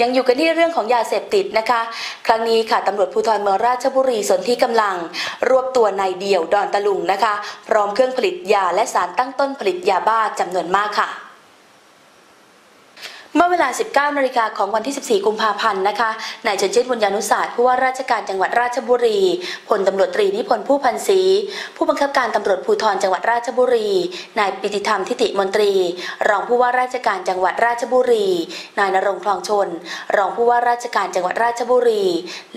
ยังอยู่กันที่เรื่องของยาเสพติดนะคะ ครั้งนี้ค่ะตำรวจภูธรเมืองราชบุรีสนที่กำลัง รวบตัวนายเดี่ยวดอนตะลุงนะคะ พร้อมเครื่องผลิตยาและสารตั้งต้นผลิตยาบ้าจำนวนมากค่ะ เมื่อเวลา 19 นาฬิกาของวันที่ 14 กุมภาพันธ์นะคะ นายชนชิตบุญญานุศาสตร์ผู้ว่าราชการจังหวัดราชบุรี พลตำรวจตรีนิพนธ์ผู้พันศรีผู้บังคับการตำรวจภูธรจังหวัดราชบุรี นายปิติธรรมทิติมนตรี รองผู้ว่าราชการจังหวัดราชบุรี นายนรงคลองชน รองผู้ว่าราชการจังหวัดราชบุรี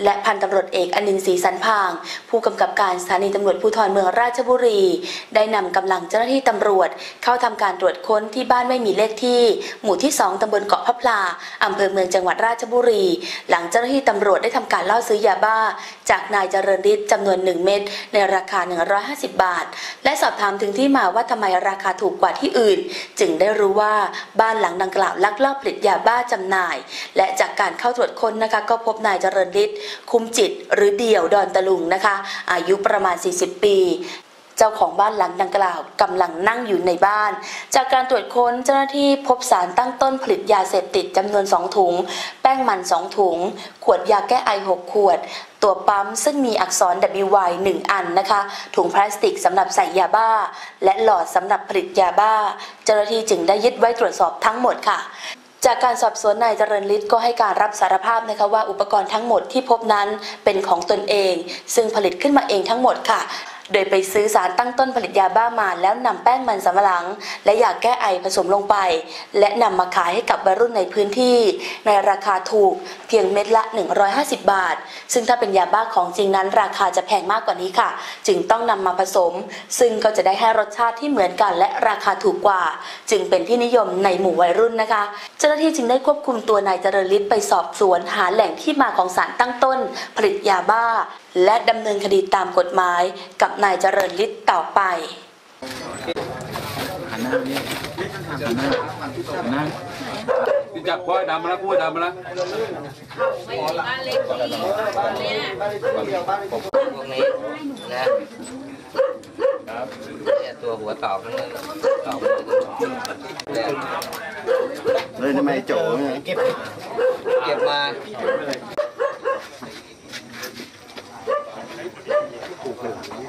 และพันตำรวจเอกอนินทร์ศรีสันพาง ผู้กำกับการสถานีตำรวจภูธรเมืองราชบุรี ได้นำกำลังเจ้าหน้าที่ตำรวจ เข้าทำการตรวจค้นที่บ้านไม่มีเลขที่ หมู่ที่ 2ตำบลเกาะพะพลาอำเภอเมืองจังหวัดราชบุรี หลังเจ้าหน้าที่ตำรวจได้ทำการล่อซื้อยาบ้า จากนายเจริญฤทธิ์จำนวน 1 เม็ดในราคา 150 บาท และสอบถามถึงที่มาว่าทำไมราคาถูกกว่าที่อื่น จึงได้รู้ว่าบ้านหลังดังกล่าวลักลอบผลิตยาบ้าจำหน่าย และจากการเข้าตรวจค้นนะคะ ก็พบนายเจริญฤทธิ์คุ้มจิต หรือเดี่ยวดอนตะลุงนะคะ อายุประมาณ 40 ปี จ้าของบ้านหลังดังกล่าวกำลังนั่งอยู่ในบ้าน จากการตรวจค้นเจ้าหน้าที่พบสารตั้งต้นผลิตยาเสพติดจำนวน 2 ถุง แป้งมัน 2 ถุง ขวดยาแก้ไอ 6 ขวด ตัวปั๊มซึ่งมีอักษร WY 1 อันนะคะ ถุงพลาสติกสำหรับใส่ยาบ้า และหลอดสำหรับผลิตยาบ้า เจ้าหน้าที่จึงได้ยึดไว้ตรวจสอบทั้งหมดค่ะจากการสอบสวนนายเจริญฤทธิ์ก็ให้การรับสารภาพนะคะว่าอุปกรณ์ทั้งหมดที่พบนั้นเป็นของตนเอง ซึ่งผลิตขึ้นมาเองทั้งหมดค่ะ โดยไปซื้อสารตั้งต้นผลิตยาบ้ามาแล้วนำแป้งมันสำปะหลัง และยาแก้ไอผสมลงไป และนำมาขายให้กับวัยรุ่นในพื้นที่ ในราคาถูกเพียงเม็ดละ 150 บาท ซึ่งถ้าเป็นยาบ้าของจริงนั้น ราคาจะแพงมากกว่านี้ค่ะ จึงต้องนำมาผสม ซึ่งก็จะได้ให้รสชาติที่เหมือนกันและราคาถูกกว่า จึงเป็นที่นิยมในหมู่วัยรุ่นนะคะ เจ้าหน้าที่จึงได้ควบคุมตัวนายเจริญฤทธิ์ไปสอบสวนหาแหล่งที่มาของสารตั้งต้น ผลิตยาบ้า และดำเนินคดีตามกฎหมายกับนายเจริญฤทธิ์ต่อไปหันหน้านี่หันหน้าหันหน้าที่จับควายดำมาแล้วกล้วยดำมาแล้วไม่มีบ้านเล็กที่เนี่ยพวกนี้นะเนี่ยตัวหัวตอกนั่นตอกเนี่ยเลยทำไมโจ๋เนี่ยเก็บเก็บมา